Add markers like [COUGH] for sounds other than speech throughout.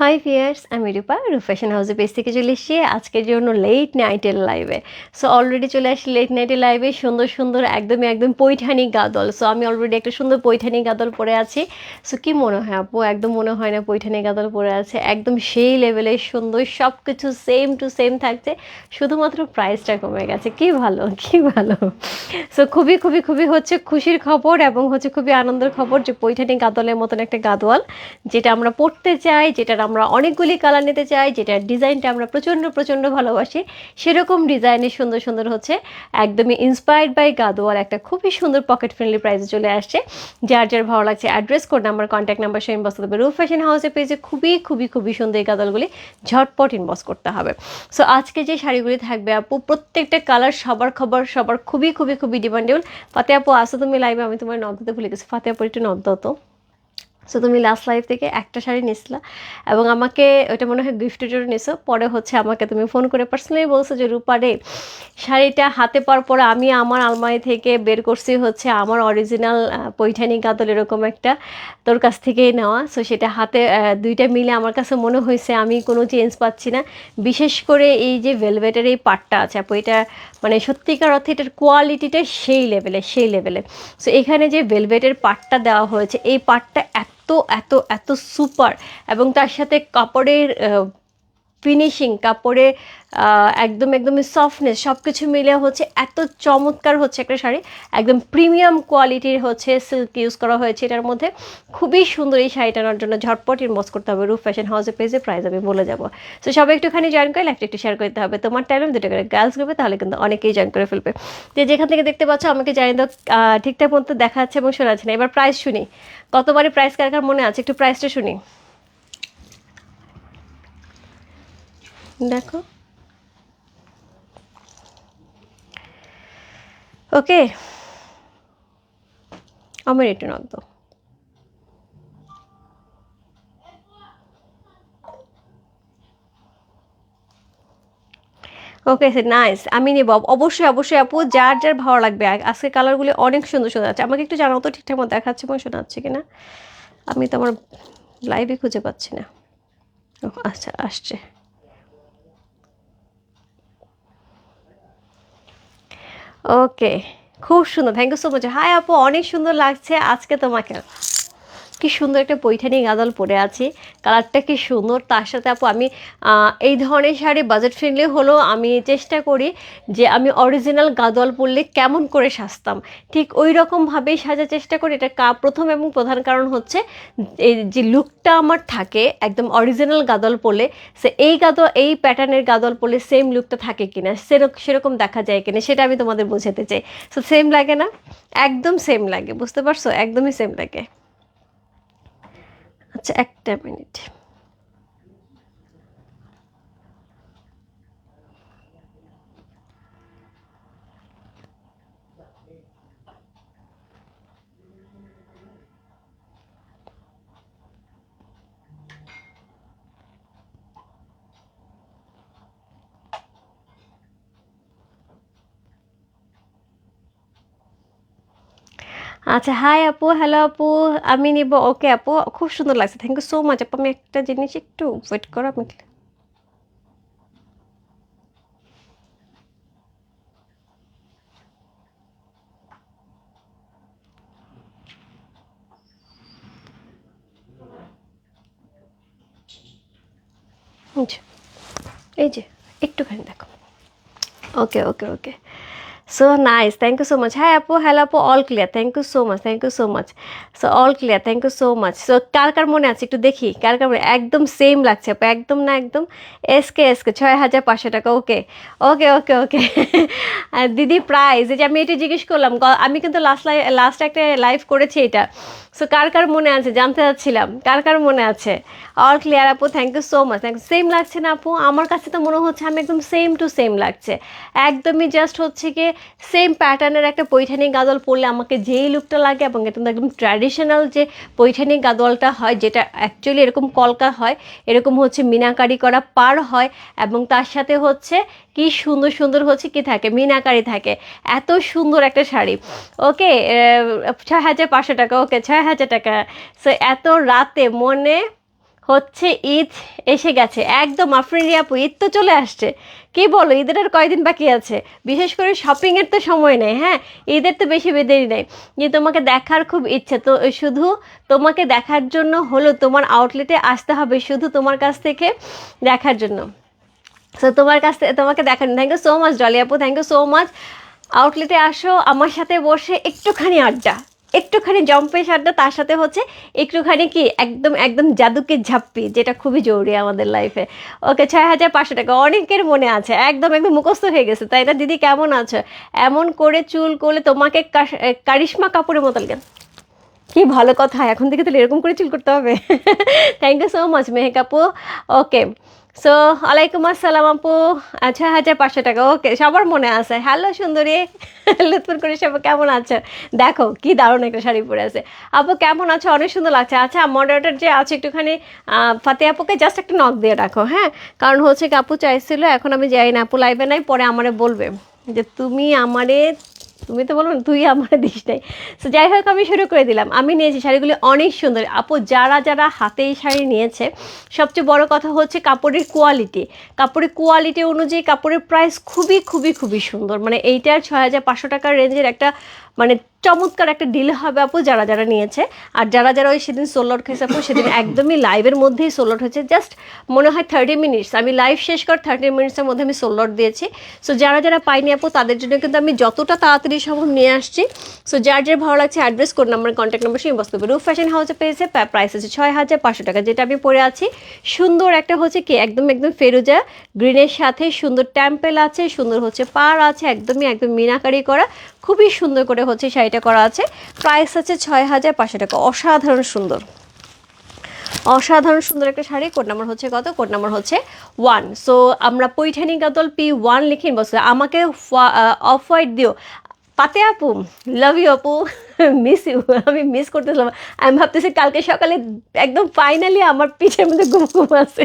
High fierce আমি রূপা fashion হাউসে page থেকে চলে এসেছি আজকের জন্য লেট নাইটের লাইভে সো অলরেডি চলে আসি লেট নাইটের লাইভে সুন্দর সুন্দর, একদমই, একদম পৈঠানি গাদল। সো আমি অলরেডি একটা সুন্দর পৈঠানি গাদল পরে আছি। সো কি মনে হয় আপু? একদম মনে হয় না পৈঠানি গাদল পরে আছে। একদম সেই লেভেলের সুন্দর সব কিছু সেম টু সেম থাকছে। শুধুমাত্র প্রাইসটা কমে গেছে। কি ভালো কি ভালো। সো খুবই খুবই খুবই হচ্ছে খুশির খবর এবং হচ্ছে খুবই আনন্দের খবর যে পৈঠানি গাদলের মতন একটা গাদোয়াল যেটা আমরা পড়তে চাই, যেটার আমরা অনেকগুলি কালার নিতে চাই, যেটার ডিজাইনটা আমরা প্রচণ্ড প্রচণ্ড ভালোবাসি। সেরকম ডিজাইনের সুন্দর সুন্দর হচ্ছে একদমই ইন্সপায়ার্ড বাই গাদোয়াল একটা খুবই সুন্দর পকেট ফ্রেন্ডলি প্রাইসে চলে আসছে। যার যার ভালো লাগছে address code number contact number সে ইনবক্স করতে হবে রুফ ফ্যাশন হাউসে পেজে খুবই খুবই খুবই সুন্দর এই গাদলগুলি ঝটপট ইনবক্স করতে হবে। সো আজকে যে শাড়িগুলি থাকবে আপু, প্রত্যেকটা কালার সবার খবর, সবার খুবই খুবই খুবই ডিমান্ডেবল ফাতে আপু, আসো তুমি লাইভে আমি তোমার নদ দিতে ভুলে গেছি। ফাতে আপু, একটু নদ তো সো তুমি লাস্ট লাইফ থেকে একটা শাড়ি নিছিলা এবং আমাকে ওটা মনে হয় গিফটের জন্য নিছো পরে হচ্ছে আমাকে তুমি ফোন করে পার্সোনালি বলছো যে রূপারে শাড়িটা হাতে পাওয়ার পরে আমি আমার আলমারি থেকে বের করছি হচ্ছে আমার অরিজিনাল পৈঠানি গাদল এরকম একটা তোর কাছ থেকেই নেওয়া। সো সেটা হাতে দুইটা মিলে আমার কাছে মনে হয়েছে, আমি কোনো চেঞ্জ পাচ্ছি না। বিশেষ করে এই যে ভেলভেটের এই পাটটা আছে, আপু, এটা মানে সত্যিকার অর্থে এটার কোয়ালিটিটা সেই লেভেলে সেই লেভেলে সো এখানে যে ভেলভেটের পাটটা দেওয়া হয়েছে, এই পাটটা এত এত এত এত সুপার এবং তার সাথে কাপড়ের ফিনিশিং কাপড়ে একদম, একদমই সফটনেস সব কিছু মিলে হচ্ছে এত চমৎকার হচ্ছে একটা শাড়ি। একদম প্রিমিয়াম কোয়ালিটির হচ্ছে সিল্ক ইউজ করা হয়েছে এটার মধ্যে। খুবই সুন্দর এই শাড়িটা আনার জন্য ঝটপট ইনবক্স করতে হবে। রুফ ফ্যাশন হাউসের পেজে প্রাইস আমি বলে যাব। সো সবাই একটুখানি জয়েন করে লাইফটা একটু শেয়ার করতে হবে। তোমার টাইম দুটো করে। গার্লস গ্রুপে তাহলে কিন্তু অনেকেই জয়েন করে ফেলবে। যে যেখান থেকে দেখতে পাচ্ছ আমাকে জানিয়ে দাও ঠিকঠাক মতো দেখা যাচ্ছে এবং শোনা যাচ্ছে না। এবার প্রাইস শুনি। কতবারই প্রাইস কার কার মনে আছে? একটু প্রাইসটা শুনি। দেখো। ওকে আমার একটু নক দাও। ওকে সে নাইস আমি নেব। অবশ্যই অবশ্যই আপু, যার যার ভালো লাগবে। আজকে কালারগুলি অনেক সুন্দর সুন্দর আছে আমাকে একটু জানাও তো ঠিকঠাক মতো দেখাচ্ছে এবং শোনাচ্ছে কিনা। আমি তো আমার লাইভে খুঁজে পাচ্ছি না। আচ্ছা আসছে। ওকে খুব সুন্দর। Thank you so much hi আপু অনেক সুন্দর লাগছে আজকে তোমাকে। কি সুন্দর একটা পৈঠানি গাদল পরে আছি। কালারটা কি সুন্দর। তার সাথে আপু, আমি এই ধরনের শাড়ি বাজেট ফ্রেন্ডলি হলেও আমি চেষ্টা করি যে আমি অরিজিনাল গাদল পরলে কেমন করে সাজতাম। ঠিক ওই রকমভাবেই সাজার চেষ্টা করি। এটা কা, প্রথম এবং প্রধান কারণ হচ্ছে এই যে লুকটা আমার থাকে একদম অরিজিনাল গাদল পরলে, সে এই গাদল এই প্যাটার্নের গাদল পরলে সেম লুকটা থাকে কিনা সেরকম সেরকম দেখা যায় কিনা, সেটা আমি তোমাদের বোঝাতে চাই। সো সেম লাগে না? একদম সেম লাগে, বুঝতে পারছ? একদমই সেম লাগে। আচ্ছা একটা মিনিট। আচ্ছা হাই আপু হ্যালো আপু আমি নিব ওকে আপু খুব সুন্দর লাগছে থ্যাংক ইউ সো মাচ আপু আমি একটা জিনিস একটু ওয়েট করো আমি এই যে, এই যে একটুখানি দেখো। Okay okay okay so nice thank you so much হ্যাঁ আপু হ্যালো আপু all clear thank you so much thank you so much so all clear thank you so much so কার কার মনে আছে? একটু দেখি। কার কার মনে? একদম সেম লাগছে আপু একদম না একদম? এসকে এসকে ছয় হাজার পাঁচশো টাকা। ওকে ওকে ওকে ওকে দিদি প্রাইস এই যে আমি এটা জিজ্ঞেস করলাম আমি কিন্তু লাস্ট লাস্ট একটা লাইভ করেছি এটা। সো কার কার মনে আছে? জানতে চাচ্ছিলাম। কার কার মনে আছে? অল ক্লিয়ার আপু thank you so much thank same লাগছে না আপু আমার কাছে তো মনে হচ্ছে আমি একদম সেম টু সেম লাগছে। একদমই জাস্ট হচ্ছে কি সেম প্যাটার্নের একটা পৈঠানি গাদল পরলে আমাকে যেই লুকটা লাগে এবং এটা একদম ট্র্যাডিশনাল যে পৈঠানি গাদলটা হয়, যেটা অ্যাকচুয়ালি এরকম কলকা হয়, এরকম হচ্ছে মিনাকারি করা পার হয় এবং তার সাথে হচ্ছে কি সুন্দর সুন্দর হচ্ছে কি থাকে? মিনাকারি থাকে। এত সুন্দর একটা শাড়ি। ওকে ছয় হাজার পাঁচশো টাকা। ওকে ছয় হাজার টাকা। সো এত রাতে মনে হচ্ছে ঈদ এসে গেছে। একদম আফরিন আপু, ঈদ তো চলে আসছে। কি বলো, ঈদের আর কয়দিন বাকি আছে? বিশেষ করে শপিংয়ের তো সময় নেই হ্যাঁ? ঈদের তো বেশি বেদেরই নেই। যে তোমাকে দেখার খুব ইচ্ছে, তো শুধু তোমাকে দেখার জন্য হলো তোমার আউটলেটে আসতে হবে, শুধু তোমার কাছ থেকে দেখার জন্য। সো তোমার কাছ থেকে, তোমাকে দেখান thank you so much Dolly আপু থ্যাংক ইউ সো মাচ আউটলেটে আসো, আমার সাথে বসে একটুখানি আড্ডা। একটুখানি জম্পেশ আড্ডা তার সাথে হচ্ছে একটুখানি কি একদম একদম জাদুকে ঝাপ্পি, যেটা খুবই জরুরি আমাদের লাইফে ওকে, ছয় হাজার পাঁচশো টাকা। অনেকের মনে আছে, একদম একদম মুখস্থ হয়ে গেছে। তাই না, দিদি, কেমন আছো? এমন করে চুল করলে তোমাকে কারিশমা কাপুরের মতো লাগে। কি ভালো কথা, এখন থেকে তাহলে এরকম করে চুল করতে হবে। Thank you so much Mehek আপু। ওকে সো আলাইকুম আসসালাম আপু। আচ্ছা হাজার পাঁচশো টাকা। ওকে সবার মনে আছে। হ্যালো সুন্দরী। [LAUGHS] লুৎফুর করে সব কেমন আছো? দেখো, কি দারুণ একটা শাড়ি পরে আছে। আপু, কেমন আছো? অনেক সুন্দর লাগছে। আচ্ছা মডারেটার যে আছে একটুখানি ফাতে আপুকে জাস্ট একটা নক দিয়ে রাখো হ্যাঁ? কারণ হচ্ছে কি, আপু চাইছিল, এখন আমি যাই না। আপু লাইভে নাই, পরে আমারে বলবে যে, তুমি আমারে তুমি তো বলো তুই আমার দিস নাই। তো যাই হোক, আমি শুরু করে দিলাম। আমি নিয়েছি শাড়িগুলি অনেক সুন্দর। আপু, যারা যারা হাতে এই শাড়ি নিয়েছে, সবচেয়ে বড় কথা হচ্ছে কাপড়ের কোয়ালিটি কাপড়ের কোয়ালিটি অনুযায়ী কাপড়ের প্রাইস খুবই খুবই খুবই সুন্দর। মানে এইটার ছয় হাজার পাঁচশো টাকার রেঞ্জের একটা মানে চমৎকার একটা ডিল হবে আপু যারা যারা নিয়েছে। আর যারা যারা ওই সেদিন সোলট খেয়েছে আপু, সেদিন একদমই লাইভের মধ্যেই সোলট হয়েছে। জাস্ট মনে হয় থার্টি মিনিটস আমি লাইভ শেষ কর থার্টি মিনিটসের মধ্যে আমি সোলট দিয়েছি। সো যারা যারা পাইনি আপু, তাদের জন্য কিন্তু আমি যতটা তাড়াতাড়ি সম্ভব নিয়ে আসছি। সো যার যার ভালো লাগছে address code number contact number সেই বস্তু রুফ ফ্যাশন হাউসে পেয়েছে। প্রাইস আছে ছয় হাজার পাঁচশো টাকা। যেটা আমি পরে আছি। সুন্দর একটা হচ্ছে কি, একদম একদম ফেরুজা গ্রিনের সাথে সুন্দর টেম্পেল আছে, সুন্দর হচ্ছে পার আছে, একদমই, একদম মিনাকারি করা। খুবই সুন্দর করে হচ্ছে শাড়িটা করা আছে। প্রাইস আছে ছয় হাজার পাঁচশো টাকা। অসাধারণ সুন্দর। অসাধারণ সুন্দর একটা শাড়ি। কোড নাম্বার হচ্ছে কত? কোড নাম্বার হচ্ছে ওয়ান সো আমরা পৈঠানি গাদল পি ওয়ান লিখে বসে আমাকে অফ হোয়াইট দিও। পাতে আপু লাভ ইউ আপু মিস ইউ আমি মিস করতেছিলাম। আমি ভাবতেছি কালকে সকালে একদম ফাইনালি আমার পিঠের মধ্যে ঘুম ঘুম আছে।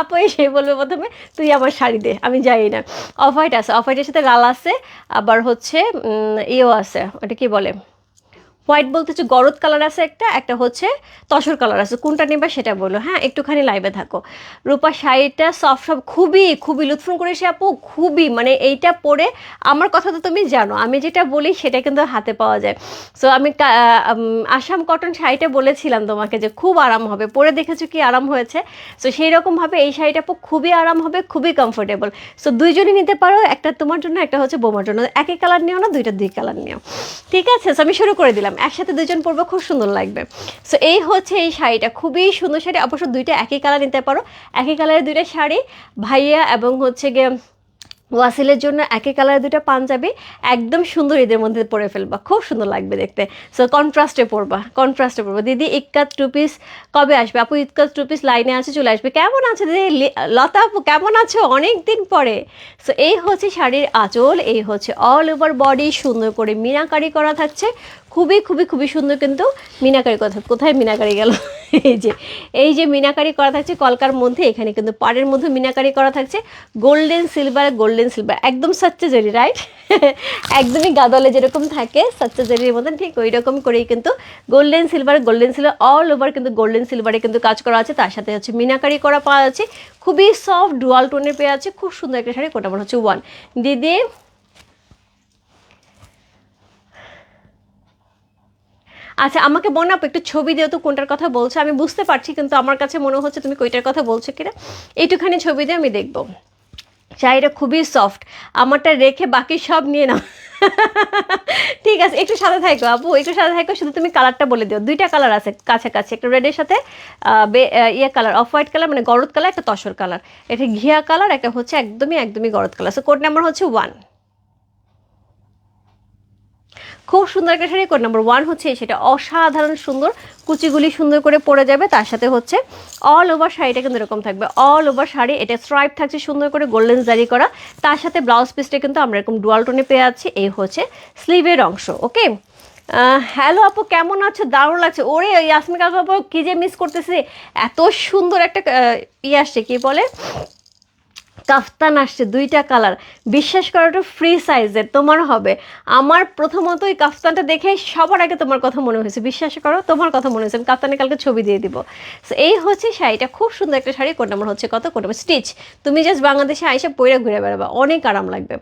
আপু এসে বলবে প্রথমে, তুই আমার শাড়ি দে, আমি যাই না। অফ হোয়াইট আছে অফ হোয়াইটের সাথে লাল আছে, আবার হচ্ছে ইয়েও আছে, ওটা কি বলে? হোয়াইট বলতে হচ্ছে গরদ কালার আছে একটা একটা হচ্ছে তসর কালার আছে। কোনটা নেবে সেটা বলো। হ্যাঁ একটুখানি লাইভে থাকো। রূপা, শাড়িটা সফট সফট খুবই খুবই লুৎফুন করে সে আপু, খুবই মানে এইটা পরে আমার কথা তো তুমি জানো। আমি যেটা বলি সেটা কিন্তু হাতে পাওয়া যায়। সো আমি আসাম কটন শাড়িটা বলেছিলাম তোমাকে যে খুব আরাম হবে। পরে দেখেছ কি আরাম হয়েছে। সো সেই রকমভাবে এই শাড়িটা আপু খুবই আরাম হবে, খুবই কমফোর্টেবল সো দুইজনই নিতে পারো, একটা তোমার জন্য, একটা হচ্ছে বোমার জন্য। একই কালার নিও না, দুইটা দুই কালার নিও। ঠিক আছে? সো আমি শুরু করে দিলাম। একসাথে দুজন পরবে, খুব সুন্দর লাগবে। সো এই হচ্ছে এই শাড়িটা। খুবই সুন্দর শাড়ি। অবশ্য দুইটা একই কালার নিতে পারো। একই কালারের দুইটা শাড়ি। ভাইয়া এবং হচ্ছে গিয়ে ওয়াসিলের জন্য একই কালারের দুটো পাঞ্জাবি। একদম সুন্দর ঈদের মধ্যে পরে ফেলবা। খুব সুন্দর লাগবে দেখতে। সো কন্ট্রাস্টে পরবা। কন্ট্রাস্টে পরবা। দিদি ইক্কাত টু পিস কবে আসবে? আপু ইক্কাত টু পিস লাইনে আছে, চলে আসবে। কেমন আছে দিদি? লতা আপু, কেমন আছো? অনেক দিন পরে। সো এই হচ্ছে শাড়ির আঁচল। এই হচ্ছে অল ওভার বডি সুন্দর করে মিনাকারি করা থাকছে। খুবই খুবই খুবই সুন্দর কিন্তু মিনাকারি কথা। কোথায় মিনাকারি গেল? এই যে এই যে মিনাকারি করা থাকছে, কলকার মধ্যে, এখানে কিন্তু পাড়ের মধ্যে মিনাকারি করা থাকছে। গোল্ডেন সিলভার গোল্ডেন সিলভার একদম সাচ্চা জেরি রাইট একদমই গাদলে যেরকম থাকে সাচ্চা জেরির মতন, ঠিক ওই রকম করেই কিন্তু golden silver golden silver all over কিন্তু গোল্ডেন সিলভারে কিন্তু কাজ করা আছে। তার সাথে হচ্ছে মিনাকারি করা পাওয়া আছে খুবই সফট ডুয়াল টোনের পেয়ে আছে খুব সুন্দর একটা শাড়ি, কোটা হচ্ছে ওয়ান দিদি আচ্ছা আমাকে মনে আপু একটু ছবি দিও তো কোনটার কথা বলছো। আমি বুঝতে পারছি, কিন্তু আমার কাছে মনে হচ্ছে তুমি কইটার কথা বলছো কিনা। এইটুখানি ছবি দিয়ে আমি দেখব। শাড়িটা খুবই সফট আমারটা রেখে বাকি সব নিয়ে নাও। [LAUGHS] ঠিক আছে, একটু সাদা থাকো আপু, একটু সাদা থাকো, শুধু তুমি কালারটা বলে দিও। দুইটা কালার আছে কাছাকাছি, একটা রেডের সাথে ইয়ে কালার অফ হোয়াইট কালার মানে গরদ কালার একটা তসর কালার এটা ঘিয়া কালার একটা হচ্ছে একদমই একদমই গরদ কালার সো কোড নাম্বার হচ্ছে ওয়ান খুব সুন্দর একটা শাড়ি কোড নাম্বার ওয়ান হচ্ছে সেটা অসাধারণ সুন্দর, কুচিগুলি সুন্দর করে পরে যাবে। তার সাথে হচ্ছে অল ওভার শাড়িটা কিন্তু এরকম থাকবে। অল ওভার শাড়ি, এটা স্ট্রাইপ থাকছে সুন্দর করে গোল্ডেন জারি করা। তার সাথে ব্লাউজ পিসটা কিন্তু আমরা এরকম ডুয়াল টোনে পেয়ে আছি এই হচ্ছে স্লিভের অংশ ওকে হ্যালো আপু, কেমন আছো? দারুণ লাগছে। ওরে ইয়াসমিকা আপু, কি যে মিস করতেছি। এত সুন্দর একটা ইয়ে আসছে, কী বলে? কাফতান আসছে, দুইটা কালার। বিশ্বাস করো একটু ফ্রি সাইজের তোমার হবে। আমার প্রথমত এই কাফতানটা দেখে সবার আগে তোমার কথা মনে হয়েছে। বিশ্বাস করো, তোমার কথা মনে হয়েছে। আমি কাফতানে কালকে ছবি দিয়ে দিব। সো এই হচ্ছে শাড়িটা খুব সুন্দর একটা শাড়ি। কোড নাম্বার হচ্ছে কত? কোড নাম্বার স্টিচ তুমি জাস্ট বাংলাদেশে আইসা পইরা ঘুরে বেড়াবা। অনেক আরাম লাগবে।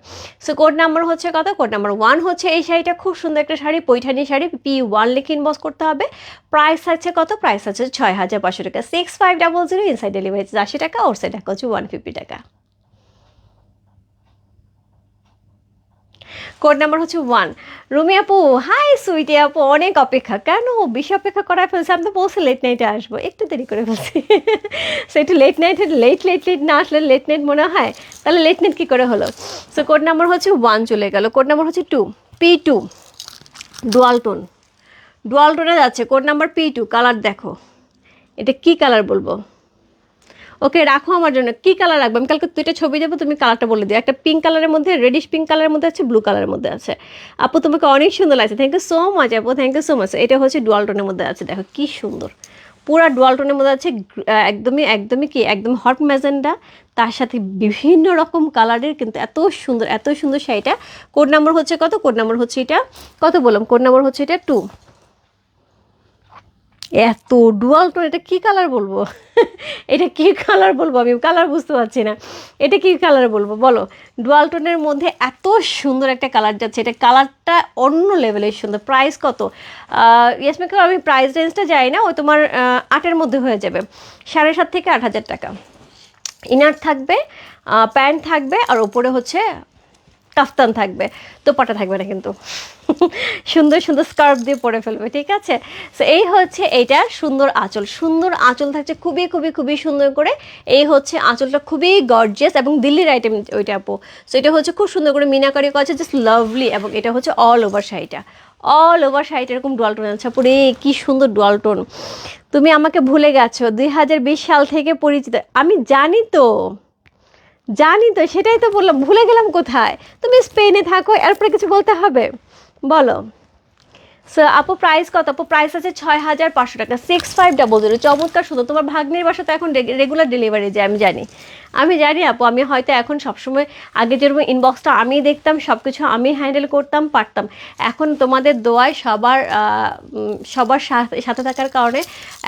সো কোড নাম্বার হচ্ছে কত? কোড নাম্বার ওয়ান হচ্ছে এই শাড়িটা। খুব সুন্দর একটা শাড়ি, পৈঠানি শাড়ি। পি ওয়ান লিখে ইনবক্স করতে হবে। প্রাইস আছে কত? প্রাইস আছে ছয় হাজার পাঁচশো টাকা। Six five double zero inside delivery আশি টাকা ওর সাইড টাকা হচ্ছে ওয়ান ফিফটি টাকা। কোড নাম্বার হচ্ছে ওয়ান রুমি আপু হাই সুইটি আপু, অনেক অপেক্ষা। কেন বেশি অপেক্ষা করায় ফেলছে আমি তো বলছি লেট নাইটে আসব। একটু দেরি করে ফেলছি সো [LAUGHS] একটু লেট নাইটে লেট লেট লেট না আসলে লেট নাইট মনে হয়, তাহলে লেট নাইট কী করে হলো? সো কোড নাম্বার হচ্ছে ওয়ান চলে গেল। কোড নাম্বার হচ্ছে two P two dual tone dual টোনে যাচ্ছে। Code number P two colour দেখো। এটা কি কালার বলব? ওকে রাখো আমার জন্য। কি কালার রাখব? আমি কালকে দুইটা ছবি দেবো, তুমি কালারটা বলে দিও। একটা পিঙ্ক কালারের মধ্যে রেডিশ পিঙ্ক কালারের মধ্যে আছে ব্লু কালারের মধ্যে আছে। আপু, তোমাকে অনেক সুন্দর লাগছে। থ্যাংক ইউ সো মাচ আপু। থ্যাংক ইউ সো মাচ এটা হচ্ছে ডুয়াল টোনের মধ্যে আছে, দেখো কি সুন্দর। পুরা ডুয়াল টোনের মধ্যে আছে একদমই একদমই কি, একদম হট ম্যাজেন্ডা তার সাথে বিভিন্ন রকম কালারের কিন্তু এত সুন্দর এত সুন্দর শাড়িটা। কোড নাম্বার হচ্ছে কত? কোড নাম্বার হচ্ছে এটা। কত বললাম? কোড নাম্বার হচ্ছে এটা টু এত ডুয়াল টোন এটা কী কালার বলব? [LAUGHS] এটা কী কালার বলব আমি? কালার বুঝতে পারছি না। এটা কী কালার বলব? বলো। ডুয়াল টোনের মধ্যে এত সুন্দর একটা কালার যাচ্ছে। এটা কালারটা অন্য লেভেলের সুন্দর। প্রাইস কত? ইয়েস মেকার আমি প্রাইস রেঞ্জটা যাই না। ওই তোমার আটের মধ্যে হয়ে যাবে। সাড়ে সাত থেকে আট হাজার টাকা। ইনার থাকবে প্যান্ট থাকবে, আর ওপরে হচ্ছে কাফতান থাকবে তোপাটা থাকবে না কিন্তু। সুন্দর সুন্দর স্কার্ফ দিয়ে পরে ফেলবে, ঠিক আছে? সো এই হচ্ছে এইটা সুন্দর আঁচল। সুন্দর আঁচল থাকছে খুবই খুবই খুবই সুন্দর করে। এই হচ্ছে আঁচলটা খুবই গর্জিয়াস এবং দিল্লির আইটেম ওইটা, আপু। সো এটা হচ্ছে খুব সুন্দর করে মিনাকারি করা আছে জাস্ট লাভলি এবং এটা হচ্ছে অল ওভার শাড়িটা। অল ওভার শাড়িটা এরকম ডুয়াল টোন আছে পুরে কি সুন্দর ডুয়াল টোন তুমি আমাকে ভুলে গেছো, দুই হাজার বিশ সাল থেকে পরিচিত। আমি জানি তো। জানি তো, সেটাই তো বললাম, ভুলে গেলাম কোথায়? তুমি স্পেনে থাকো, এরপরে কিছু বলতে হবে? বলো। সো আপু প্রাইস কত? আপু প্রাইস আছে ছয় হাজার পাঁচশো টাকা। সিক্স ফাইভ ডাবল জিরো চমৎকার শুধু তোমার ভাগ্নির বাসা তো এখন রেগুলার ডেলিভারি যায়, আমি জানি। আমি জানি আপু, আমি হয়তো এখন সবসময় আগে যেরকম ইনবক্সটা আমি দেখতাম সব কিছু আমি হ্যান্ডেল করতাম, পারতাম। এখন তোমাদের দোয়ায় সবার সবার সাথে থাকার কারণে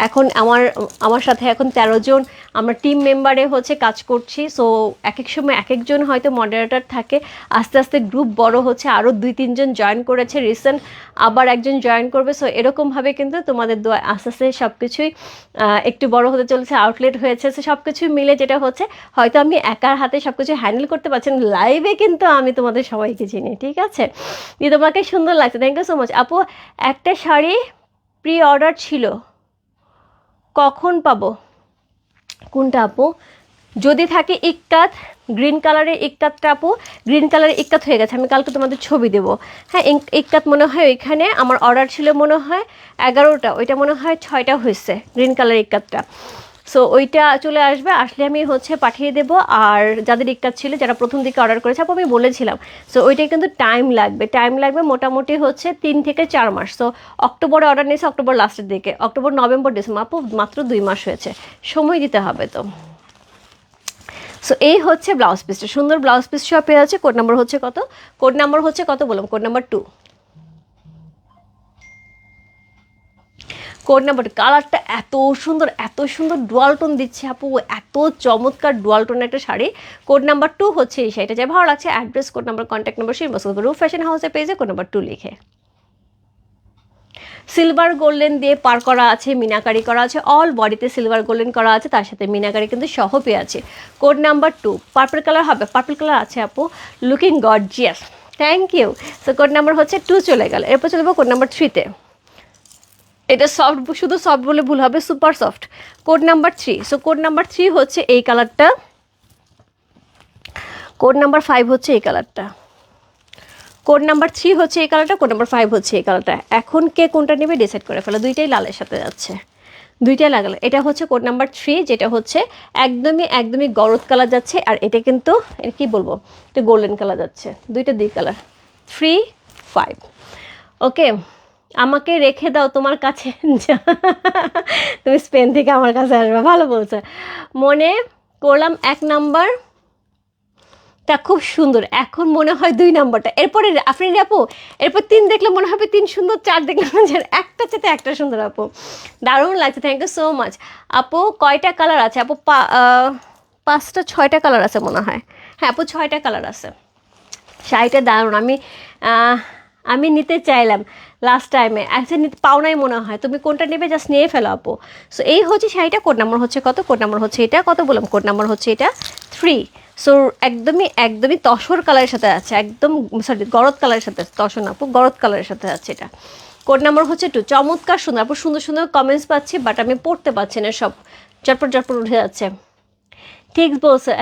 এখন আমার আমার সাথে এখন তেরো জন, আমরা টিম মেম্বারে হচ্ছে কাজ করছি। সো এক এক সময় এক একজন হয়তো মডারেটর থাকে। আস্তে আস্তে গ্রুপ বড় হচ্ছে আরও দুই, তিনজন জয়েন করেছে রিসেন্ট আবার একজন জয়েন করবে। সো এরকমভাবে কিন্তু তোমাদের দোয়া আস্তে আস্তে সব কিছুই একটু বড় হতে চলেছে আউটলেট হয়েছে। সো সব কিছু মিলে যেটা হচ্ছে হয়তো আমি একার হাতে সব কিছু হ্যান্ডেল করতে পারছি না লাইভে কিন্তু আমি তোমাদের সবাইকে চিনি, ঠিক আছে? দিয়ে তোমাকে সুন্দর লাগছে থ্যাংক ইউ সো মাচ আপু, একটা শাড়ি প্রি অর্ডার ছিল, কখন পাবো? কোনটা আপু? যদি থাকে ইক্কাত গ্রিন কালারের ইক্কাতটা আপু গ্রিন কালারের ইক্কাত হয়ে গেছে, আমি কালকে তোমাদের ছবি দেবো। হ্যাঁ ইক- ইক্কাত মনে হয় ওইখানে, আমার অর্ডার ছিল মনে হয় এগারোটা, ওইটা মনে হয় ছয়টা হয়েছে গ্রিন কালার ইক্কাতটা সো ওইটা চলে আসবে। আসলে আমি হচ্ছে পাঠিয়ে দেবো। আর যাদের ইক্কাত ছিল, যারা প্রথম দিকে অর্ডার করেছে আমি বলেছিলাম। সো ওইটাই কিন্তু টাইম লাগবে। টাইম লাগবে মোটামুটি হচ্ছে তিন থেকে চার মাস। সো অক্টোবরে অর্ডার নিয়েছে অক্টোবর লাস্টের দিকে। অক্টোবর নভেম্বর ডিসেম্বর আপু, মাত্র দুই মাস হয়েছে। সময় দিতে হবে তো। সো এই হচ্ছে ব্লাউজ পিসটা সুন্দর ব্লাউজ পিস সব পেয়ে আছে। কোড নাম্বার হচ্ছে কত? কোড নাম্বার হচ্ছে কত বললাম? Code number two code number কালারটা এত সুন্দর এত সুন্দর ডুয়াল টোন দিচ্ছে আপু, এত চমৎকার ডুয়াল টোনের একটা শাড়ি। কোড নাম্বার টু হচ্ছে এই শাড়িটা যা ভালো লাগছে address code number contact number সেই বসে রূপ ফ্যাশন হাউসে পেয়েছে কোড নাম্বার টু লিখে। সিলভার গোল্ডেন দিয়ে পার করা আছে, মিনাকারি করা আছে অল বডিতে সিলভার গোল্ডেন করা আছে, তার সাথে মিনাকারি কিন্তু সহ পেয়ে আছে। Code number two purple colour হবে পার্পল কালার আছে আপু looking gorgeous thank you so code number হচ্ছে টু চলে গেল, এরপর চলে যাব কোড নাম্বার থ্রিতে এটা সফট শুধু সফট বলে ভুল হবে super soft code number three so code number three হচ্ছে এই কালারটা কোড নাম্বার ফাইভ হচ্ছে এই কালারটা কোড নাম্বার থ্রি হচ্ছে এই কালারটা কোড নাম্বার ফাইভ হচ্ছে এই কালারটা এখন কে কোনটা নেবে ডিসাইড করে ফেলো। দুইটাই লালের সাথে যাচ্ছে। দুইটাই লাগালো। এটা হচ্ছে কোড নাম্বার থ্রি যেটা হচ্ছে একদমই একদমই গরদ কালার যাচ্ছে, আর এটা কিন্তু কি বলব? এটা গোল্ডেন কালার যাচ্ছে। দুইটা দুই কালার থ্রি ফাইভ ওকে আমাকে রেখে দাও তোমার কাছে। [LAUGHS] তুমি স্পেন থেকে আমার কাছে আসবে, ভালো বলছো। মনে করলাম এক নাম্বার। তা খুব সুন্দর, এখন মনে হয় দুই নাম্বারটা। এরপরে আপনি আপু, এরপর তিন দেখলে মনে হবে তিন সুন্দর, চার দেখলে মনে একটা চেতে একটা সুন্দর আপু। দারুণ লাগছে থ্যাংক ইউ সো মাচ আপু, কয়টা কালার আছে? আপু পাঁচটা, ছয়টা কালার আছে মনে হয়। হ্যাঁ আপু, ছয়টা কালার আছে। শাড়িটা দারুণ, আমি আমি নিতে চাইলাম লাস্ট টাইমে আচ্ছা নিতে পাও নাই মনে হয়। তুমি কোনটা নেবে জাস্ট নিয়ে ফেলো আপু। সো এই হচ্ছে শাড়িটা কোড নাম্বার হচ্ছে কত? কোড নাম্বার হচ্ছে এটা, কত বললাম? কোড নাম্বার হচ্ছে এটা থ্রি সো একদমই একদমই তসর কালারের সাথে আছে। একদম সরি গরদ কালারের সাথে আছে তসর না আপু, গরদ কালারের সাথে আছে এটা। কোড নাম্বার হচ্ছে টু চমৎকার, সুন্দর আপু, সুন্দর সুন্দর কমেন্টস পাচ্ছি বাট আমি পড়তে পারছি না সব। চটপট চটপট উঠে যাচ্ছে। ঠিক বলছে।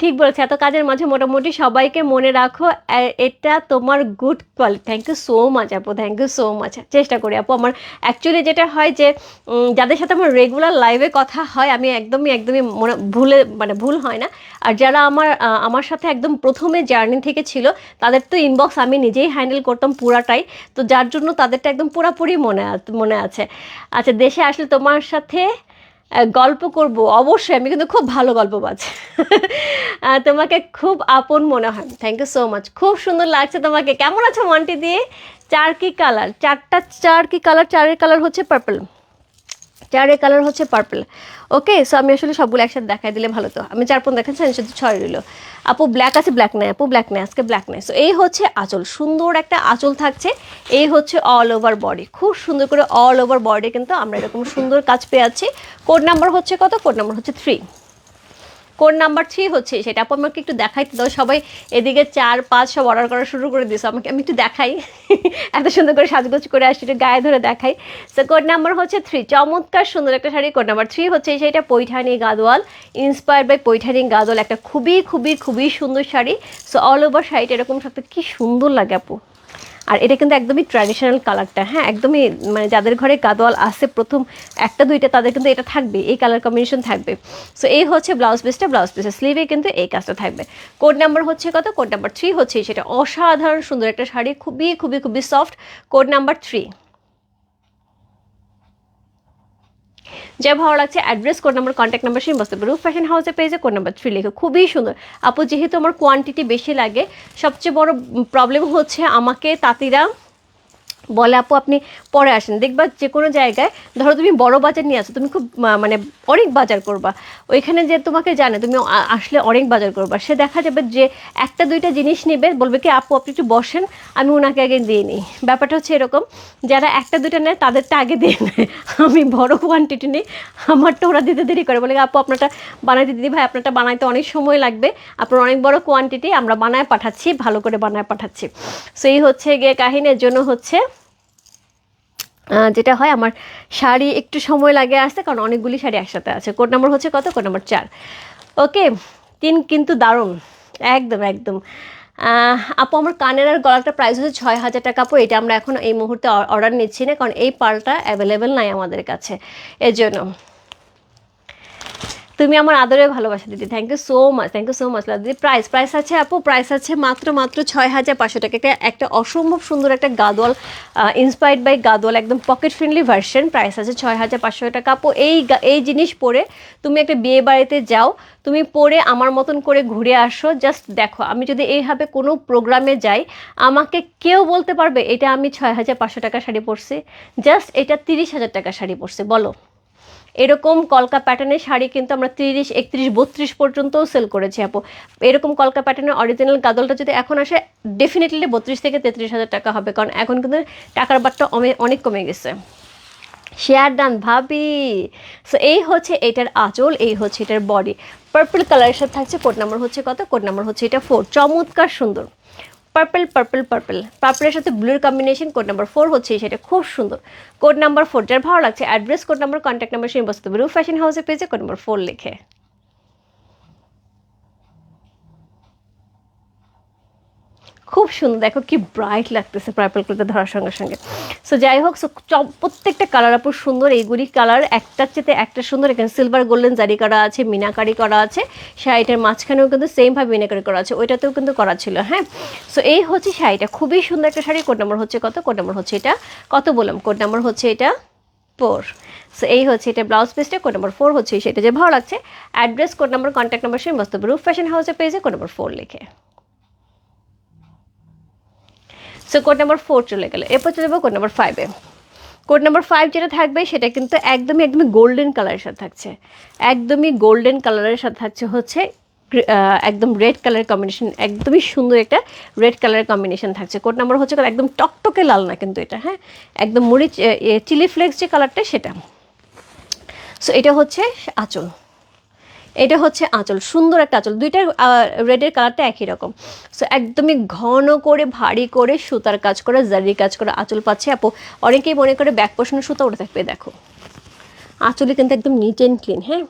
ঠিক বলেছে, এত কাজের মাঝে মোটামুটি সবাইকে মনে রাখো এটা তোমার good quality thank you so much আপু থ্যাংক ইউ সো মাচ চেষ্টা করি, আপু, আমার অ্যাকচুয়ালি যেটা হয় যে যাদের সাথে আমার রেগুলার লাইভে কথা হয়, আমি একদমই একদমই মনে, ভুলে মানে ভুল হয় না। আর যারা আমার আমার সাথে একদম প্রথমে জার্নি থেকে ছিল, তাদের তো ইনবক্স আমি নিজেই হ্যান্ডেল করতাম পুরাটাই। তো যার জন্য তাদেরটা একদম পুরাপুরি মনে মনে আছে। আচ্ছা দেশে আসলে তোমার সাথে গল্প করব। অবশ্যই আমি কিন্তু খুব ভালো গল্পবাজ পাচ্ছি [LAUGHS] তোমাকে খুব আপন মনে হয়। থ্যাংক ইউ সো মাচ খুব সুন্দর লাগছে তোমাকে। কেমন আছো মনটি দিয়ে চার কি কালার। চারটা চার কি কালার চারের কালার হচ্ছে পার্পল চারের কালার হচ্ছে পার্পল ওকে সো আমি আসলে সবগুলো একসাথে দেখাই দিলে ভালো তো। আমি চার পন দেখাচ্ছি, আমি শুধু ছয় রইল। আপু ব্ল্যাক আছে ব্ল্যাক নেয় আপু ব্ল্যাক নেয় আজকে ব্ল্যাক নেয় সো এই হচ্ছে আঁচল। সুন্দর একটা আঁচল থাকছে। এই হচ্ছে অল ওভার বডি খুব সুন্দর করে অল ওভার বডি কিন্তু আমরা এরকম সুন্দর কাজ পেয়ে যাচ্ছি। কোড নাম্বার হচ্ছে কত? কোড নাম্বার হচ্ছে থ্রি কোড নাম্বার থ্রি হচ্ছে সেটা আপু আমাকে একটু দেখাইতে দাও। সবাই এদিকে চার, পাঁচ সব অর্ডার করা শুরু করে দিয়েছে। আমাকে, আমি একটু দেখাই। [LAUGHS] এত সুন্দর করে সাজগোজ করে আসছি, একটু গায়ে ধরে দেখাই। সো কোড নাম্বার হচ্ছে থ্রি চমৎকার সুন্দর একটা শাড়ি কোড নাম্বার থ্রি হচ্ছে সেইটা পৈঠানি গাদোয়াল ইন্সপায়ার্ড বাই পৈঠানি গাদোয়াল। একটা খুবই খুবই খুবই সুন্দর শাড়ি। সো অল ওভার শাড়িটা এরকম থাকতে কি সুন্দর লাগে আপু। আর এটা কিন্তু একদমই ট্র্যাডিশনাল কালারটা হ্যাঁ? একদমই মানে যাদের ঘরে গাদোয়াল আসে প্রথম একটা, দুইটা, তাদের কিন্তু এটা থাকবে, এই কালার কম্বিনেশন থাকবে। সো এই হচ্ছে ব্লাউজ পিসটা ব্লাউজ পিসের স্লিভে কিন্তু এই কাজটা থাকবে। কোড নাম্বার হচ্ছে কত? কোড নাম্বার থ্রি হচ্ছে সেটা অসাধারণ সুন্দর একটা শাড়ি, খুবই খুবই খুবই সফট কোড নাম্বার থ্রি যা ভালো লাগছে address code number contact number সেই বসতে রূপ ফ্যাশন হাউসে পেয়েছে কোড নাম্বার থ্রি লিখে খুবই সুন্দর আপু যেহেতু আমার কোয়ান্টিটি বেশি লাগে সবচেয়ে বড় প্রবলেম হচ্ছে আমাকে তাঁতিরা বলে, আপু, আপনি পরে আসেন। দেখবা যে কোনো জায়গায়, ধরো তুমি বড় বাজার নিয়ে আসো, তুমি খুব মানে অনেক বাজার করবা। ওইখানে যে তোমাকে জানে, তুমি আসলে অনেক বাজার করবা। সে দেখা যাবে যে একটা, দুইটা জিনিস নেবে, বলবে কি, আপু, আপনি একটু বসেন, আমি ওনাকে আগে দিয়ে নিই। ব্যাপারটা হচ্ছে এরকম, যারা একটা, দুইটা নেয়, তাদেরটা আগে দিয়ে নেয়। আমি বড় কোয়ান্টিটি নিই, আমারটা ওরা দিতে দেরি করে। বলে, আপু, আপনারটা বানাইতে দিদি ভাই, আপনারটা বানাইতে অনেক সময় লাগবে। আপনার অনেক বড় কোয়ান্টিটি আমরা বানায় পাঠাচ্ছি, ভালো করে বানায় পাঠাচ্ছি। সো এই হচ্ছে গিয়ে কাহিনীর জন্য হচ্ছে যেটা হয়, আমার শাড়ি একটু সময় লাগে আসতে, কারণ অনেকগুলি শাড়ি একসাথে আছে। কোড নাম্বার হচ্ছে কত? কোড নম্বর চার। ওকে, তিন কিন্তু দারুণ। একদম একদম। আপু, আমার কানের আর গলাটা প্রাইস হচ্ছে ছয় হাজার টাকা, আপু। এটা আমরা এখন এই মুহূর্তে অর্ডার নিচ্ছি না, কারণ এই পালটা অ্যাভেলেবেল নাই আমাদের কাছে। এর জন্য। তুমি আমার আদরে ভালোবাসা, দিদি। Thank you so much thank you so much দিদি প্রাইস প্রাইস আছে আপু প্রাইস আছে মাত্র মাত্র ছয় হাজার পাঁচশো টাকা। একটা একটা অসম্ভব সুন্দর একটা গাদোয়াল ইন্সপায়ার্ড বাই গাদোয়াল, একদম পকেট ফ্রেন্ডলি ভার্সন প্রাইস আছে ছয় হাজার পাঁচশো টাকা। আপু, এই এই জিনিস পরে তুমি একটা বিয়ে বাড়িতে যাও, তুমি পরে আমার মতন করে ঘুরে আসো। জাস্ট দেখো, আমি যদি এইভাবে কোনো প্রোগ্রামে যাই, আমাকে কেউ বলতে পারবে, এটা আমি ছয় হাজার পাঁচশো টাকা শাড়ি পরছি। জাস্ট এটা তিরিশ হাজার টাকা শাড়ি পরছি, বলো। এরকম কলকা প্যাটার্নের শাড়ি কিন্তু আমরা তিরিশ, একত্রিশ, বত্রিশ পর্যন্তও সেল করেছি, আপু। এরকম কলকা প্যাটার্নের অরিজিনাল গাদলটা যদি এখন আসে ডেফিনেটলি বত্রিশ থেকে তেত্রিশ হাজার টাকা হবে, কারণ এখন কিন্তু টাকার বাটটা অনেক কমে গেছে। শেয়ার ডান ভাবি। সো এই হচ্ছে এটার আঁচল, এই হচ্ছে এটার বডি পার্পল কালারের সাথে থাকছে কোড নাম্বার হচ্ছে কত? কোড নাম্বার হচ্ছে এটা ফোর চমৎকার সুন্দর। পার্পল পার্পল পার্পল পার্পলের সাথে ব্লুর কম্বিনেশন কোড নাম্বার ফোর হচ্ছে, সেটা খুব সুন্দর। কোড নাম্বার ফোর যার ভালো লাগছে address code number contact number সেই বস্তু ব্লু ফ্যাশন হাউসে পেয়েছে কোড নাম্বার ফোর লিখে। খুব সুন্দর। দেখো কি ব্রাইট লাগতেছে পার্পল কালারটা ধরার সঙ্গে সঙ্গে। সো যাই হোক সো প্রত্যেকটা কালার আপু সুন্দর। এইগুলি কালার একটার চেতে একটা সুন্দর। এখানে সিলভার গোল্ডেন জারি করা আছে, মিনাকারি করা আছে, শাড়িটার মাঝখানেও কিন্তু সেমভাবে মিনাকারি করা আছে, ওইটাতেও কিন্তু করা ছিল হ্যাঁ? সো এই হচ্ছে শাড়িটা। খুবই সুন্দর একটা শাড়ি। কোড নাম্বার হচ্ছে কত? কোড নাম্বার হচ্ছে এটা। কত বললাম? কোড নাম্বার হচ্ছে এটা ফোর সো এই হচ্ছে এটা ব্লাউজ পিসটা কোড নাম্বার ফোর হচ্ছে সেটা যে ভালো লাগছে address code number contact number সেই বস্তু রূপ ফ্যাশন হাউসের পেজে কোড নাম্বার ফোর লিখে। সো কোড নাম্বার ফোর চলে গেলে। এরপর চলে যাব কোড নাম্বার ফাইভে কোড নাম্বার ফাইভ যেটা থাকবে, সেটা কিন্তু একদমই একদমই গোল্ডেন কালারের সাথে থাকছে। একদমই গোল্ডেন কালারের সাথে থাকছে হচ্ছে একদম রেড কালারের কম্বিনেশন একদমই সুন্দর একটা রেড কালারের কম্বিনেশন থাকছে। কোড নাম্বার হচ্ছে একদম টকটকে লাল না কিন্তু এটা হ্যাঁ? একদম মুড়ি চিলি ফ্লেক্স যে কালারটা সেটা। সো এটা হচ্ছে আঁচল। এটা হচ্ছে আঁচল, সুন্দর একটা আঁচল। দুইটার রেডের কালারটা একই রকম। সো একদমই ঘন করে, ভারী করে সুতার কাজ করে, জারি কাজ করে আঁচল পাচ্ছে। আপু, অনেকেই মনে করে ব্যাক পোষণের সুতা উঠে থাকবে, দেখো। আঁচলে কিন্তু একদম নিট অ্যান্ড ক্লিন হ্যাঁ?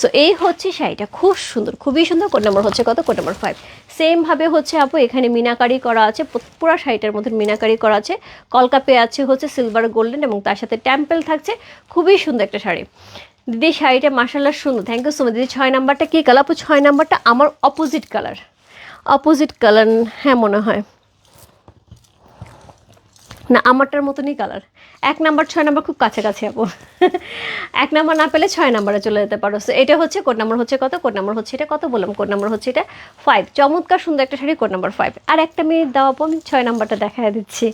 সো এই হচ্ছে শাড়িটা, খুব সুন্দর, খুবই সুন্দর। কোড নাম্বার হচ্ছে কত? কোড নাম্বার ফাইভ সেমভাবে হচ্ছে, আপু, এখানে মিনাকারি করা আছে পুরো শাড়িটার মধ্যে মিনাকারি করা আছে। কলকাপে আছে হচ্ছে সিলভার গোল্ডেন এবং তার সাথে টেম্পেল থাকছে। খুবই সুন্দর একটা শাড়ি। দিদি, শাড়িটা মাসাল্লাহ সুন্দর। থ্যাংক ইউ সো মাচ দিদি, ছয় নাম্বারটা কী কালার আপু, ছয় নাম্বারটা আমার অপোজিট কালার অপোজিট কালার হ্যাঁ মনে হয়। না, আমারটার মতনই কালার এক নাম্বার, ছয় নাম্বার খুব কাছাকাছি, আপু। এক নাম্বার না পেলে ছয় নাম্বারে চলে যেতে পারো। সো এটা হচ্ছে কোড নাম্বার হচ্ছে কত? কোড নাম্বার হচ্ছে এটা কত বললাম? কোড নাম্বার হচ্ছে এটা ফাইভ চমৎকার সুন্দর একটা শাড়ি কোড নাম্বার ফাইভ আর একটা মিনিট দাও, আপু, আমি ছয় নাম্বারটা দেখা দিচ্ছি।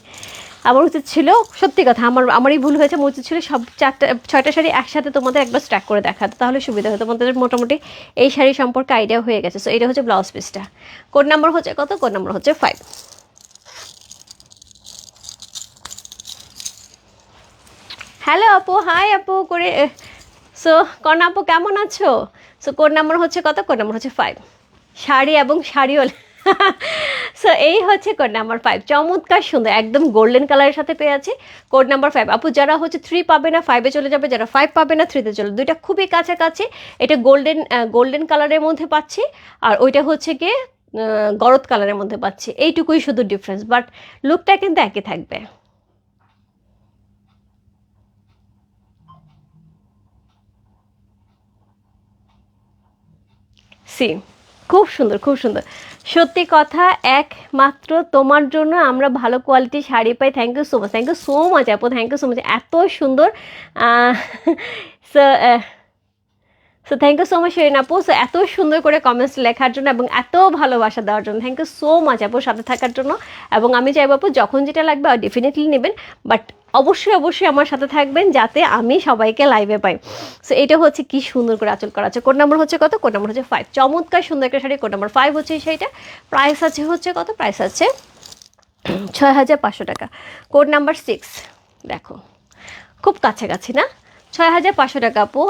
আমার উচিত ছিল, সত্যি কথা, আমার, আমারই ভুল হয়েছে, আমার উচিত ছিল সব চারটা, ছয়টা শাড়ি একসাথে তোমাদের একবার স্ট্যাক করে দেখাতে, তাহলে সুবিধা হতো। তোমাদের মোটামুটি এই শাড়ি সম্পর্কে আইডিয়া হয়ে গেছে। সো এটা হচ্ছে ব্লাউজ পিসটা কোড নাম্বার হচ্ছে কত? কোড নাম্বার হচ্ছে ফাইভ হ্যালো আপু। হাই আপু। করে সো কর্ণা আপু, কেমন আছো? সো কোড নাম্বার হচ্ছে কত? কোড নাম্বার হচ্ছে ফাইভ শাড়ি এবং শাড়িওয়ালা সো এই হচ্ছে কোড নাম্বার ফাইভ চমৎকার সুন্দর, একদম গোল্ডেন কালারের সাথে পেয়ে আছে। কোড নাম্বার ফাইভ আপু, যারা হচ্ছে থ্রি পাবে না ফাইভে চলে যাবে, যারা ফাইভ পাবে না থ্রিতে চলে দুইটা খুবই কাছাকাছি। এটা গোল্ডেন গোল্ডেন কালারের মধ্যে পাচ্ছি। আর ওইটা হচ্ছে গিয়ে গরদ কালারের মধ্যে পাচ্ছি। এইটুকুই শুধু ডিফারেন্স বাট লুকটা কিন্তু একই থাকবে। সি খুব সুন্দর খুব সুন্দর। সত্যি কথা, একমাত্র তোমার জন্য আমরা ভালো কোয়ালিটির শাড়ি পাই। Thank you so much thank you so much আপু থ্যাংক ইউ সো মাচ এত সুন্দর so so thank you so much Sherin আপু। সো এত সুন্দর করে কমেন্টস লেখার জন্য এবং এত ভালোবাসা দেওয়ার জন্য। থ্যাংক ইউ সো মাচ আপু, সাথে থাকার জন্য। এবং আমি চাইব আপু, যখন যেটা লাগবে ডেফিনেটলি নেবেন। বাট অবশ্যই অবশ্যই আমার সাথে থাকবেন যাতে আমি সবাইকে লাইভে পাই। সো এটা হচ্ছে কি সুন্দর করে আচল করা আছে। কোন নাম্বার হচ্ছে কত? কোন নম্বর হচ্ছে ফাইভ চমৎকার সুন্দর একটা শাড়ি কোন নম্বর ফাইভ হচ্ছে এই শাড়িটা। প্রাইস আছে হচ্ছে কত? প্রাইস আছে [CLEARS THROAT] ছয় হাজার পাঁচশো টাকা। কোড নাম্বার সিক্স দেখো, খুব কাছাকাছি না? ছয় হাজার পাঁচশো টাকা, আপু।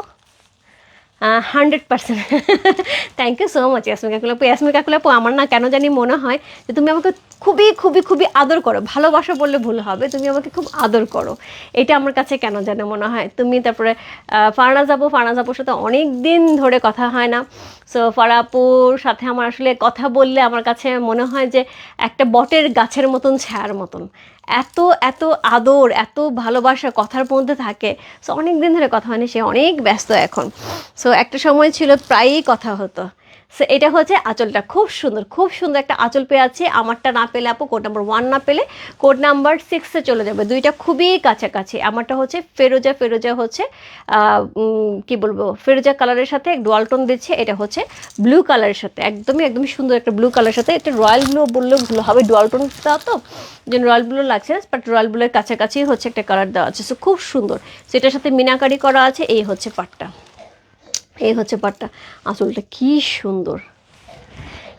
Hundred percent. Thank you so much Yasmika কুলাপু Yasmika কুলাপু আমার না কেন জানি মনে হয় যে তুমি আমাকে খুবই খুবই খুবই আদর করো। ভালোবাসা বললে ভুল হবে, তুমি আমাকে খুব আদর করো। এটা আমার কাছে কেন জানে মনে হয়। তুমি তারপরে ফারনাজ আপু ফারনাজ আপুর সাথে অনেক দিন ধরে কথা হয় না। সো ফারাপুর সাথে আমার আসলে কথা বললে আমার কাছে মনে হয় যে একটা বটের গাছের মতন, ছায়ার মতন। এত এত আদর, এত ভালোবাসা কথার মধ্যে থাকে। সো অনেক দিন ধরে কথা মানে সে অনেক ব্যস্ত এখন। সো একটা সময় ছিল প্রায়ই কথা হতো। সো এটা হচ্ছে আঁচলটা। খুব সুন্দর খুব সুন্দর একটা আঁচল পেয়ে আছে আমারটা না পেলে আপু কোড নাম্বার ওয়ান না পেলে কোড নাম্বার সিক্সে চলে যাবে। দুইটা খুবই কাছাকাছি। আমারটা হচ্ছে ফেরোজা ফেরোজা হচ্ছে কি বলব, ফেরোজা কালারের সাথে ডোয়ালটন দিচ্ছে। এটা হচ্ছে ব্লু কালারের সাথে। একদমই একদমই সুন্দর একটা ব্লু কালারের সাথে। এটা রয়্যাল ব্লু বললেও ভুল হবে। ডোয়ালটনটা তো, যে রয়্যাল ব্লু লাগছে বাট রয়্যাল ব্লুয়ের কাছাকাছি হচ্ছে একটা কালার দেওয়া আছে। সো খুব সুন্দর। সেটার সাথে মিনাকারি করা আছে। এই হচ্ছে পাটটা এই হচ্ছে পাটটা। আসলটা কি সুন্দর।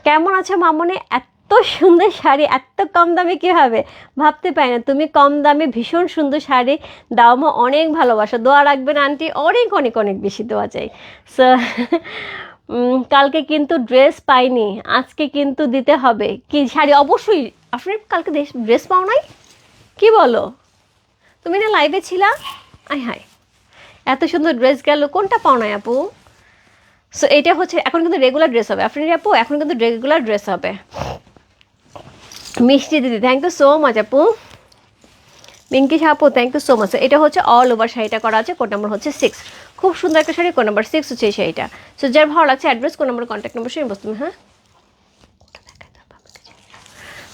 কেমন আছে মামনে? এত সুন্দর শাড়ি, এত কম দামে কীভাবে? ভাবতে পারি না। তুমি কম দামে, ভীষণ সুন্দর শাড়ি। মা অনেক ভালোবাসা। দোয়া রাখবেন আন্টি, অনেক অনেক অনেক বেশি দোয়া চাই। সো কালকে কিন্তু ড্রেস পাইনি। আজকে কিন্তু দিতে হবে। কি শাড়ি? অবশ্যই। আপনি কালকে ড্রেস পাও নাই? কি বলো? তুমি না লাইভে ছিলা? আয় হায়। এত সুন্দর ড্রেস গেল। কোনটা পাও নাই আপু? সো এটা হচ্ছে, এখন কিন্তু রেগুলার ড্রেস হবে। আপনি আপু, এখন কিন্তু রেগুলার ড্রেস হবে। মিষ্টি দিদি থ্যাংক ইউ সো মাচ আপু। পিঙ্কি আপু থ্যাংক ইউ সো মাচ এটা হচ্ছে অল ওভার শাড়িটা করা আছে কোড নাম্বার হচ্ছে সিক্স খুব সুন্দর একটা শাড়ি কোড নাম্বার সিক্স হচ্ছে এই শাড়িটা। সো যার ভালো লাগছে address code number contact number সেই বস্তু হ্যাঁ?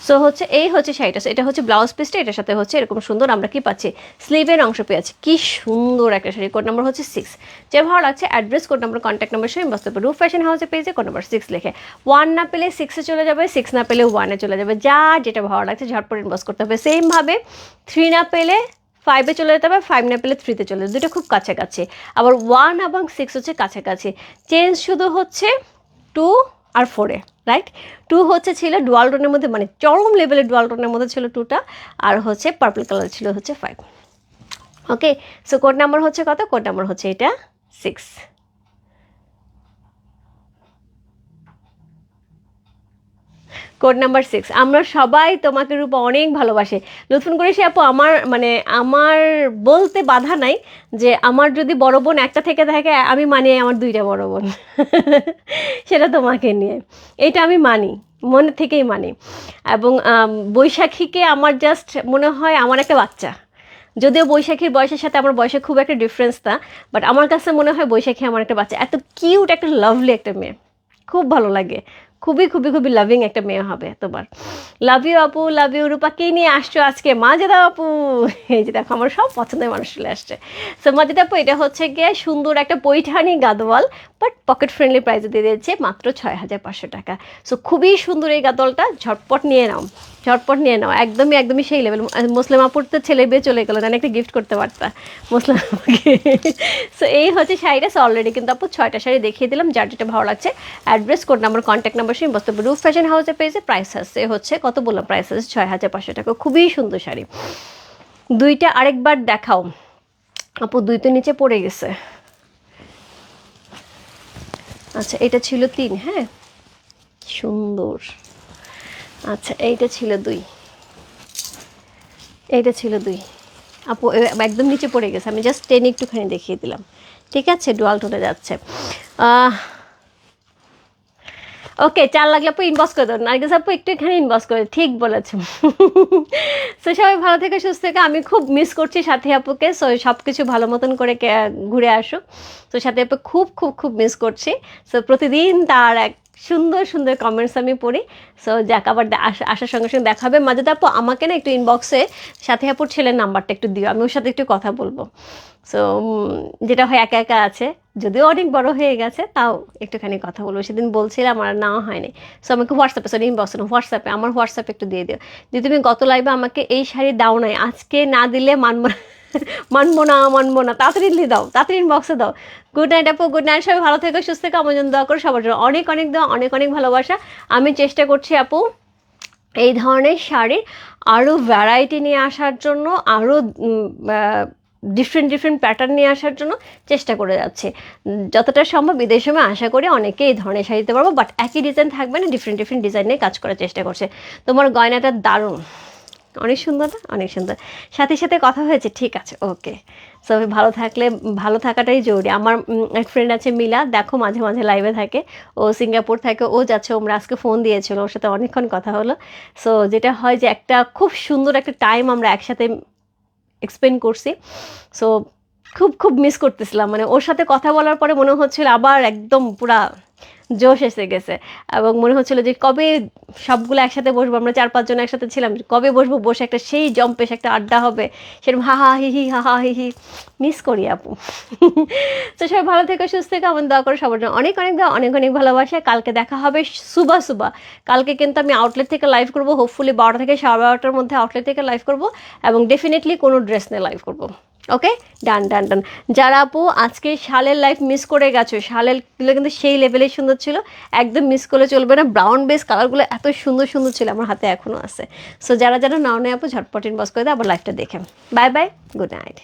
সো হচ্ছে এই হচ্ছে শাড়িটা। এটা হচ্ছে ব্লাউজ পিসটা এটার সাথে হচ্ছে এরকম সুন্দর আমরা কি পাচ্ছি? স্লিভের অংশ পেয়েছি। কি সুন্দর একটা শাড়ি। কোড নাম্বার হচ্ছে সিক্স যে ভালো লাগছে address code number contact number সঙ্গে বসতে পারবে রূপ ফ্যাশন হাউসে পেয়েছে কোড নাম্বার সিক্স লিখে। ওয়ান না পেলে সিক্সে চলে যাবে সিক্স না পেলে ওয়ানে চলে যাবে। যা যেটা ভালো লাগছে, ঝটপট ইনবক্স করতে হবে। সেমভাবে থ্রি না পেলে ফাইভে চলে যেতে হবে ফাইভ না পেলে থ্রিতে চলে যেতে দুটো খুব কাছাকাছি। আবার ওয়ান এবং সিক্স হচ্ছে কাছাকাছি। চেঞ্জ শুধু হচ্ছে টু আর ফোরে রাইট টু হচ্ছে ছিল ডুয়াল টোনের মধ্যে মানে চরম লেভেলের ডুয়াল টোনের মধ্যে ছিল টুটা আর হচ্ছে পার্পল কালার ছিল হচ্ছে five okay so code number হচ্ছে কত? কোড নাম্বার হচ্ছে এটা সিক্স কোড নাম্বার সিক্স। আমরা সবাই তোমাকে রূপা অনেক ভালোবাসে। করে সে আপু আমার মানে আমার বলতে বাধা নাই যে আমার যদি বড় বোন একটা থেকে থাকে, আমি মানি আমার দুইটা বড় বোন। [LAUGHS] সেটা তোমাকে নিয়ে। এটা আমি মানি, মনে থেকেই মানি। এবং বৈশাখীকে আমার জাস্ট মনে হয় আমার একটা বাচ্চা। যদিও বৈশাখীর বয়সের সাথে আমার বয়সে খুব একটা ডিফারেন্স না বাট আমার কাছে মনে হয় বৈশাখী আমার একটা বাচ্চা। এত কিউট একটা লাভলি একটা মেয়ে। খুব ভালো লাগে। খুবই খুবই খুবই লাভিং একটা মেয়ে হবে তোমার। লাভ ইউ আপু লাভ ইউ রূপা, কে নিয়ে আসছো আজকে? মাজেদা আপু। এই যে দেখো, আমার সব পছন্দের মানুষ চলে আসছে। সো মাজেদা আপু, এটা হচ্ছে গিয়ে সুন্দর একটা Paithani Gadwal but pocket friendly প্রাইসে দিয়ে দিয়েছে মাত্র ছয় হাজার পাঁচশো টাকা। সো খুবই সুন্দর এই গাদওয়ালটা ঝটপট নিয়ে নাও, ঝটপট নিয়ে নাও। একদমই একদমই সেই লেভেল মুসলিম আপুর তো ছেলে বিয়ে চলে গেলো তাহলে একটা গিফট করতে পারতা মুসলিম আপুকে। সো এই হচ্ছে শাড়িটা। সো অলরেডি কিন্তু আপু ছয়টা শাড়ি দেখিয়ে দিলাম, যার যেটা ভালো লাগছে। Address code number contact number সেই বস্তু। রুফ ফ্যাশন হাউসে পেয়েছে প্রাইস আছে হচ্ছে কত বললাম? প্রাইস আছে ছয় হাজার পাঁচশো টাকা। খুবই সুন্দর শাড়ি। দুইটা আরেকবার দেখাও। আপু, দুই তো নিচে পড়ে গেছে। আচ্ছা এটা ছিল তিন হ্যাঁ? সুন্দর। আচ্ছা এইটা ছিল দুই। এইটা ছিল দুই। আপু একদম নিচে পড়ে গেছে। আমি জাস্ট টেন একটুখানি দেখিয়ে দিলাম। ঠিক আছে? ডুয়াল টোনে যাচ্ছে। ওকে চার লাগলে আপু ইনবক্স করে দেবেন নার্গিস আপু একটু এখানে ইনবক্স করে ঠিক বলেছ সো [LAUGHS] সবাই ভালো থেকে, সুস্থ থেকে। আমি খুব মিস করছি সাথী আপুকে। সো সব কিছু ভালো মতন করে ঘুরে আসুক। তো সাথী আপু খুব খুব খুব মিস করছি। সো প্রতিদিন তার এক সুন্দর সুন্দর কমেন্টস আমি পড়ি। সো যাক, আবার আসার সঙ্গে সঙ্গে দেখা হবে। মাঝে আপু আমাকে না একটু ইনবক্সে সাথী আপুর ছেলের নাম্বারটা একটু দিও। আমি ওর সাথে একটু কথা বলব। সো যেটা হয় একা একা আছে। যদিও অনেক বড় হয়ে গেছে, তাও একটুখানি কথা বলব। সেদিন বলছিলাম আর নেওয়া হয়নি। সো আমাকে হোয়াটসঅ্যাপে সরি ইনবক্স না হোয়াটসঅ্যাপে আমার হোয়াটসঅ্যাপে একটু দিয়ে দিও। যে তুমি গত লাইভে আমাকে এই শাড়ি দাও নাই, আজকে না দিলে মানবো [LAUGHS] মানবো না মানবো না। তাড়াতাড়ি দাও, তাড়াতাড়ি ইনবক্সে দাও। গুড নাইট আপু গুড নাইট সবাই ভালো থেকো, সুস্থ থেকো, আমার জন্য দোয়া করো সবার জন্য। অনেক অনেক দেওয়া অনেক অনেক ভালোবাসা। আমি চেষ্টা করছি আপু, এই ধরনের শাড়ির আরও ভ্যারাইটি নিয়ে আসার জন্য আরও ডিফারেন্ট ডিফারেন্ট প্যাটার্ন নিয়ে আসার জন্য চেষ্টা করে যাচ্ছে। যতটা সম্ভব বিদেশ সময় আশা করি অনেকে এই ধরনের শাড়ি দিতে পারব বাট একই ডিজাইন থাকবে না ডিফারেন্ট ডিফারেন্ট ডিজাইন নিয়ে কাজ করার চেষ্টা করছে। তোমার গয়নাটা দারুণ। অনেক সুন্দর না? অনেক সুন্দর। সাথে সাথে কথা হয়েছে, ঠিক আছে ওকে সবাই ভালো থাকলে, ভালো থাকাটাই জরুরি। আমার এক ফ্রেন্ড আছে মিলা, দেখো মাঝে মাঝে লাইভে থাকে। ও সিঙ্গাপুর থাকে, ও যাচ্ছে ওমরা আজকে ফোন দিয়েছিল, ওর সাথে অনেকক্ষণ কথা হলো। সো যেটা হয় যে একটা খুব সুন্দর একটা টাইম আমরা একসাথে এক্সপেন্ড করছি। সো খুব খুব মিস করতেছিলাম। মানে ওর সাথে কথা বলার পরে মনে হচ্ছিল আবার একদম পুরা জোশ এসে গেছে। এবং মনে হচ্ছিল যে কবে সবগুলো একসাথে বসবো, আমরা চার পাঁচজন একসাথে ছিলাম, কবে বসবো, বসে একটা সেই জম্পেশ একটা আড্ডা হবে। সেরকম হা হা, হি হি, হা হা, হি হি মিস করি আপু। তো সবাই ভালো থেকে, সুস্থ থেকে, আমার দোয়া করে সবার জন্য অনেক অনেক দেওয়া অনেক অনেক ভালোবাসা। কালকে দেখা হবে সুবা সুবা। কালকে কিন্তু আমি আউটলেট থেকে লাইভ করব হোপফুলি বারোটা থেকে সাড়ে বারোটার মধ্যে আউটলেট থেকে লাইভ করব, এবং ডেফিনেটলি কোনো ড্রেস নিয়ে লাইভ করব। ওকে ডান ডান ডান যারা আপু আজকে শালের লাইফ মিস করে গেছো শালেরগুলো কিন্তু সেই লেভেলের সুন্দর ছিল, একদম মিস করলে চলবে না। ব্রাউন বেস কালারগুলো এত সুন্দর সুন্দর ছিল আমার হাতে এখনও আছে। সো যারা যারা নাও নেয় আপু, ঝটপট ইনবক্স করে দেয় আবার লাইফটা দেখে বাই বাই গুড নাইট